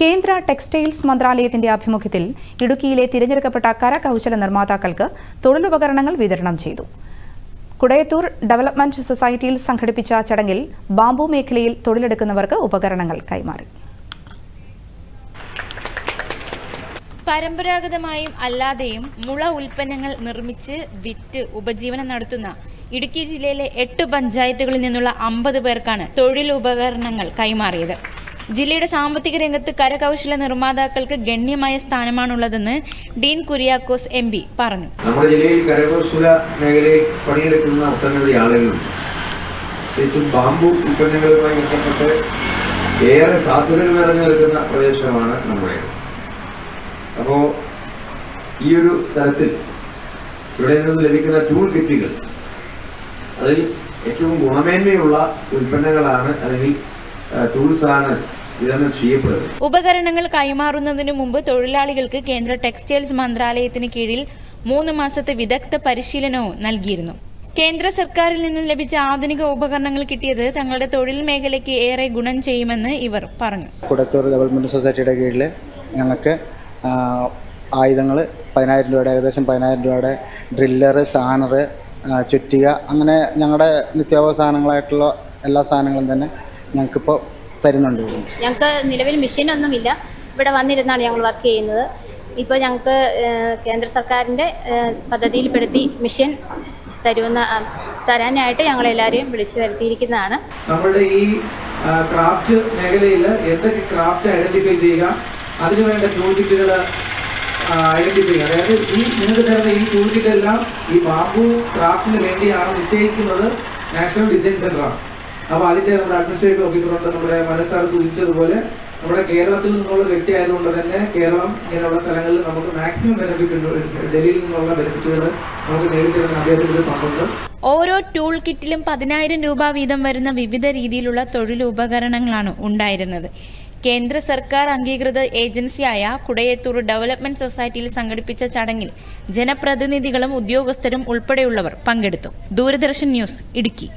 കേന്ദ്ര ടെക്സ്റ്റൈൽസ് മന്ത്രാലയത്തിന്റെ ആഭിമുഖ്യത്തിൽ ഇടുക്കിയിലെ തിരഞ്ഞെടുക്കപ്പെട്ട കരകൗശല നിർമ്മാതാക്കൾക്ക് തൊഴിലുപകരണങ്ങൾ വിതരണം ചെയ്തു. കുടയത്തൂർ ഡെവലപ്മെന്റ് സൊസൈറ്റിയിൽ സംഘടിപ്പിച്ച ചടങ്ങിൽ ബാംബു മേഖലയിൽ തൊഴിലെടുക്കുന്നവർക്ക് ഉപകരണങ്ങൾ കൈമാറി. പരമ്പരാഗതമായും അല്ലാതെയും മുള ഉൽപ്പന്നങ്ങൾ നിർമ്മിച്ച് വിറ്റ് ഉപജീവനം നടത്തുന്ന ഇടുക്കി ജില്ലയിലെ എട്ട് പഞ്ചായത്തുകളിൽ നിന്നുള്ള അമ്പത് പേർക്കാണ് തൊഴിലുപകരണങ്ങൾ കൈമാറിയത്. ജില്ലയുടെ സാമ്പത്തിക രംഗത്ത് കരകൗശല നിർമ്മാതാക്കൾക്ക് ഗണ്യമായ സ്ഥാനമാണുള്ളതെന്ന് ഡീൻ കുര്യാക്കോസ് എം പി പറഞ്ഞു. നമ്മുടെ ജില്ലയിൽ കരകൗശല മേഖലയിൽ പണിയെടുക്കുന്ന ഒട്ടനവധി ആളുകളുണ്ട്. പ്രത്യേകിച്ചും ബാമ്പു ഉൽപ്പന്നങ്ങളുമായി ബന്ധപ്പെട്ട് ഏറെ സാധ്യതകൾ നിറഞ്ഞു നിൽക്കുന്ന പ്രദേശമാണ് നമ്മുടെ അപ്പോൾ ഈ ഒരു തരത്തിൽ ഇവിടെ നിന്ന് ലഭിക്കുന്ന ടൂൾ കിറ്റുകൾ അതിൽ ഏറ്റവും ഗുണമേന്മയുള്ള ഉൽപ്പന്നങ്ങളാണ് അല്ലെങ്കിൽ ടൂൾസ് ആണ് വിതരണം ചെയ്യപ്പെടുന്നത്. ഉപകരണങ്ങൾ കൈമാറുന്നതിന് മുമ്പ് തൊഴിലാളികൾക്ക് കേന്ദ്ര ടെക്സ്റ്റൈൽസ് മന്ത്രാലയത്തിന് കീഴിൽ മൂന്ന് മാസത്തെ വിദഗ്ധ പരിശീലനവും നൽകിയിരുന്നു. കേന്ദ്ര സർക്കാരിൽ നിന്ന് ലഭിച്ച ആധുനിക ഉപകരണങ്ങൾ കിട്ടിയത് തങ്ങളുടെ തൊഴിൽ മേഖലയ്ക്ക് ഏറെ ഗുണം ചെയ്യുമെന്ന് ഇവർ പറഞ്ഞു. കുടത്തൂർ ഡെവലപ്മെന്റ് സൊസൈറ്റിയുടെ കീഴിൽ ഞങ്ങൾക്ക് ആയുധങ്ങൾ പതിനായിരം രൂപയുടെ ഏകദേശം പതിനായിരം രൂപയുടെ ഡ്രില്ലർ സാനർ ചുറ്റിക അങ്ങനെ ഞങ്ങളുടെ നിത്യോപ സാധനങ്ങളായിട്ടുള്ള എല്ലാ സാധനങ്ങളും തന്നെ ഞങ്ങൾക്കിപ്പോൾ തരുന്നുണ്ട് ഞങ്ങൾക്ക് നിലവിൽ മെഷീനൊന്നുമില്ല. ഇവിടെ വന്നിരുന്നാണ് ഞങ്ങൾ വർക്ക് ചെയ്യുന്നത്. ഇപ്പോൾ ഞങ്ങൾക്ക് കേന്ദ്ര സർക്കാരിന്റെ പദ്ധതിയിൽപ്പെടുത്തി മെഷീൻ തരുന്ന തരാനായിട്ട് ഞങ്ങൾ എല്ലാവരെയും വിളിച്ചു വരുത്തിയിരിക്കുന്നതാണ്. നമ്മുടെ ഈ ക്രാഫ്റ്റ് മേഖലയിൽ എന്തൊക്കെ ക്രാഫ്റ്റ് ഐഡന്റിഫൈ ചെയ്യുക അതിനുവേണ്ട ടൂൾ കിറ്റുകൾ ഐഡന്റിഫൈ ചെയ്യുക. അതായത് ഈ നിങ്ങൾക്ക് തരുന്ന ഈ ടൂൾ കിറ്റ് എല്ലാം ഈ ബാബു ക്രാഫ്റ്റിന് വേണ്ടിയാണ് നിശ്ചയിക്കുന്നത് നാഷണൽ ഡിസൈൻ സെന്ററാണ്. അപ്പോൾ അതിന്റെ നമ്മുടെ അഡ്മിനിസ്ട്രേറ്റീവ് ഓഫീസറുണ്ട് നമ്മുടെ മനസ്സാർ സൂചിച്ചതുപോലെ നമ്മുടെ കേരളത്തിൽ നിന്നുള്ള വ്യക്തി ആയതുകൊണ്ട് തന്നെ കേരളം ഇങ്ങനെയുള്ള സ്ഥലങ്ങളിൽ നമുക്ക് മാക്സിമം ബെനിഫിറ്റ് ഡൽഹിയിൽ നിന്നുള്ള ബെനിഫിറ്റുകൾ നമുക്ക് നേടിത്തരുന്ന അദ്ദേഹത്തിന്റെ പങ്കുണ്ട്. ഓരോ ടൂൾ കിറ്റിലും പതിനായിരം രൂപ വീതം വരുന്ന വിവിധ രീതിയിലുള്ള തൊഴിലുപകരണങ്ങളാണ് ഉണ്ടായിരുന്നത്. കേന്ദ്ര സർക്കാർ അംഗീകൃത ഏജൻസിയായ കുടയത്തൂർ ഡെവലപ്മെന്റ് സൊസൈറ്റിയിൽ സംഘടിപ്പിച്ച ചടങ്ങിൽ ജനപ്രതിനിധികളും ഉദ്യോഗസ്ഥരും ഉൾപ്പെടെയുള്ളവർ പങ്കെടുത്തു. ദൂരദർശൻ ന്യൂസ് ഇടുക്കി.